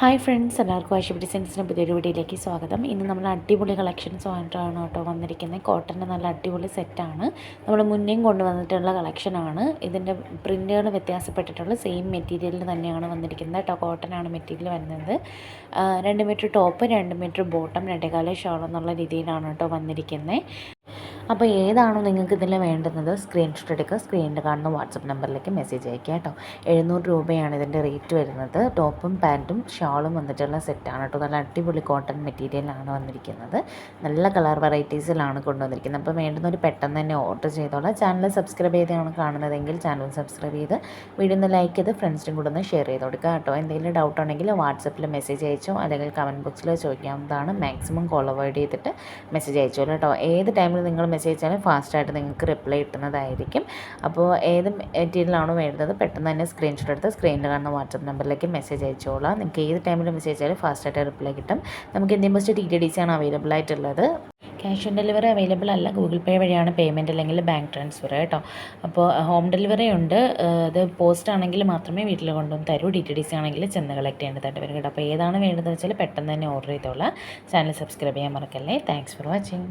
Hi friends എല്ലാവർക്കും ആശുപത്രി ഡിസൈൻസിന്റെ പുതിയൊരു വീഡിയോയിലേക്ക് സ്വാഗതം. ഇന്ന് നമ്മൾ അടിപൊളി കളക്ഷൻസ് ആയിട്ടാണ് കേട്ടോ വന്നിരിക്കുന്നത്. കോട്ടന്റെ നല്ല അടിപൊളി സെറ്റാണ് നമ്മൾ മുന്നേയും കൊണ്ടുവന്നിട്ടുള്ള കളക്ഷനാണ് ഇതിന്റെ പ്രിന്റുകൾ വ്യത്യാസപ്പെട്ടിട്ടുള്ള സെയിം മെറ്റീരിയലിൽ തന്നെയാണ് വന്നിരിക്കുന്നത് കേട്ടോ. കോട്ടനാണ് മെറ്റീരിയൽ വരുന്നത്. രണ്ട് മീറ്റർ ടോപ്പ് രണ്ട് മീറ്റർ ബോട്ടം രണ്ടേകാല ഷോൾ എന്നുള്ള രീതിയിലാണ് കേട്ടോ വന്നിരിക്കുന്നത്. അപ്പോൾ ഏതാണോ നിങ്ങൾക്ക് ഇതിൽ വേണ്ടുന്നത് സ്ക്രീൻഷോട്ട് എടുക്കുക. സ്ക്രീനിൽ കാണുന്ന വാട്സപ്പ് നമ്പറിലേക്ക് മെസ്സേജ് അയക്കുക കേട്ടോ. എഴുന്നൂറ് രൂപയാണ് ഇതിന്റെ റേറ്റ് വരുന്നത്. ടോപ്പും പാന്റും ഷാളും വന്നിട്ടുള്ള സെറ്റാണ് കേട്ടോ. നല്ല അടിപൊളി കോട്ടൺ മെറ്റീരിയലാണ് വന്നിരിക്കുന്നത്. നല്ല കളർ വെറൈറ്റീസിലാണ് കൊണ്ടുവന്നിരിക്കുന്നത്. അപ്പോൾ വേണ്ടുന്നവർ പെട്ടെന്ന് തന്നെ ഓർഡർ ചെയ്തോളാം. ചാനൽ സബ്സ്ക്രൈബ് ചെയ്താണ് കാണുന്നതെങ്കിൽ ചാനൽ സബ്സ്ക്രൈബ് ചെയ്ത് വീഡിയോ ഒന്ന് ലൈക്ക് ചെയ്ത് ഫ്രണ്ട്സിനും കൂടെ ഒന്ന് ഷെയർ ചെയ്ത് കൊടുക്കുക കേട്ടോ. എന്തെങ്കിലും ഡൗട്ട് ഉണ്ടെങ്കിൽ വാട്സപ്പിൽ മെസ്സേജ് അയച്ചോ അല്ലെങ്കിൽ കമന്റ് ബോക്സിൽ ചോദിക്കാവുന്നതാണ്. മാക്സിമം കോൾ അവോയ്ഡ് ചെയ്തിട്ട് മെസ്സേജ് അയച്ചോളൂ കേട്ടോ. ഏത് ടൈമിൽ നിങ്ങൾ മെസ്സേജ് അയച്ചാലും ഫാസ്റ്റായിട്ട് നിങ്ങൾക്ക് റിപ്ലൈ കിട്ടുന്നതായിരിക്കും. അപ്പോൾ ഏത് മെറ്റീരിയലാണോ വേണ്ടത് പെട്ടെന്ന് തന്നെ സ്ക്രീൻഷോട്ട് എടുത്ത് സ്ക്രീനിൽ കാണുന്ന വാട്സപ്പ് നമ്പറിലേക്ക് മെസ്സേജ് അയച്ചോളാം. നിങ്ങൾക്ക് ഏത് ടൈമിൽ മെസ്സേജ് അയച്ചാലും ഫാസ്റ്റായിട്ട് റിപ്ലൈ കിട്ടും. നമുക്ക് Indian post T T D C ആണ് അവൈലബിൾ ആയിട്ടുള്ളത്. ക്യാഷ് ഓൺ ഡെലിവറി അവൈലബിൾ അല്ല. ഗൂഗിൾ പേ വഴിയാണ് പേയ്മെന്റ് അല്ലെങ്കിൽ ബാങ്ക് ട്രാൻസ്ഫർ കേട്ടോ. അപ്പോൾ ഹോം ഡെലിവറി ഉണ്ട്. അത് പോസ്റ്റ് ആണെങ്കിൽ മാത്രമേ വീട്ടിൽ കൊണ്ടുവന്ന് തരൂ. ഡി ടി ഡി സി ആണെങ്കിൽ ചെന്ന് കളക്ട് ചെയ്യേണ്ടതായിട്ട് വരും കേട്ടോ. അപ്പോൾ ഏതാണ് വേണ്ടതെന്ന് വെച്ചാൽ പെട്ടെന്ന് തന്നെ ഓർഡർ ചെയ്തോളാം. ചാനൽ സബ്സ്ക്രൈബ് ചെയ്യാൻ മറക്കല്ലേ. Thanks for watching